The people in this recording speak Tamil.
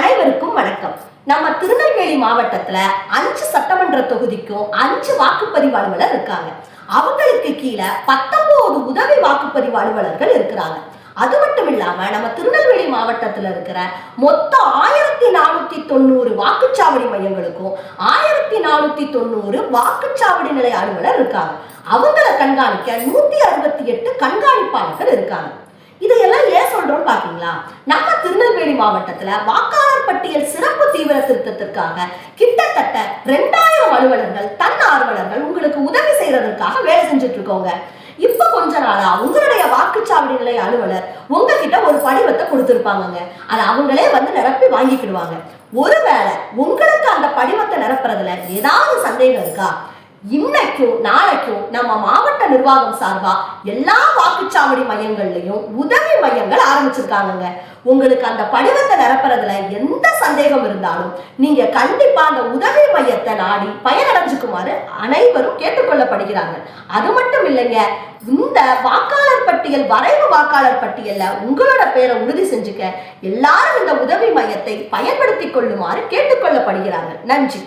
அனைவருக்கும் வணக்கம். நம்ம திருநெல்வேலி மாவட்டத்துல அஞ்சு சட்டமன்ற தொகுதிக்கும் அஞ்சு வாக்குப்பதிவு அலுவலர் இருக்காங்க. அவங்களுக்கு கீழே பத்தொன்பது உதவி வாக்குப்பதிவு அலுவலர்கள் இருக்கிறாங்க. அது மட்டும் இல்லாம நம்ம திருநெல்வேலி மாவட்டத்துல இருக்கிற மொத்த ஆயிரத்தி நானூத்தி தொண்ணூறு வாக்குச்சாவடி மையங்களுக்கும் ஆயிரத்தி நானூத்தி தொண்ணூறு வாக்குச்சாவடி நிலைய அலுவலர் இருக்காங்க. அவங்கள கண்காணிக்க நூத்தி அறுபத்தி எட்டு கண்காணிப்பாளர்கள் இருக்காங்க. இதையெல்லாம் ஏன் சொல்றோம் பாத்தீங்களா? நம்ம திருநெல்வேலி மாவட்டத்துல வாக்கு பட்டியல் சிறப்பு தீவிர திருத்தத்திற்காக கிட்டத்தட்ட ரெண்டாயிரம் அலுவலர்கள் தன்னார்வலர்கள் உங்களுக்கு உதவி செய்யறதற்காக வேலை செஞ்சுட்டு இருக்கோங்க இப்ப கொஞ்ச நாளா உங்களுடைய வாக்குச்சாவடி நிலைய அலுவலர் உங்ககிட்ட ஒரு படிவத்தை கொடுத்துருப்பாங்க அதை அவங்களே வந்து நிரப்பி வாங்கிக்கிடுவாங்க. ஒருவேளை உங்களுக்கு அந்த படிவத்தை நிரப்புறதுல ஏதாவது சந்தேகம் இருக்கா? இன்னைக்கும் நாளைக்கும் நம்ம மாவட்ட நிர்வாகம் சார்பா எல்லா வாக்குச்சாவடி மையங்கள்லயும் உதவி மையங்கள் ஆரம்பிச்சிருக்காங்கங்க. உங்களுக்கு அந்த படிவத்தை நிரப்புறதுல எந்த சந்தேகம் இருந்தாலும் நீங்க கண்டிப்பா அந்த உதவி மையத்தை நாடி பயனடைஞ்சுக்குமாறு அனைவரும் கேட்டுக்கொள்ளப்படுகிறாங்க. அது மட்டும் இல்லைங்க இந்த வாக்காளர் பட்டியல் வரைவு வாக்காளர் பட்டியல்ல உங்களோட பேரை உறுதி செஞ்சுக்க எல்லாரும் இந்த உதவி மையத்தை பயன்படுத்திக் கொள்ளுமாறு கேட்டுக்கொள்ளப்படுகிறாங்க. நன்றி.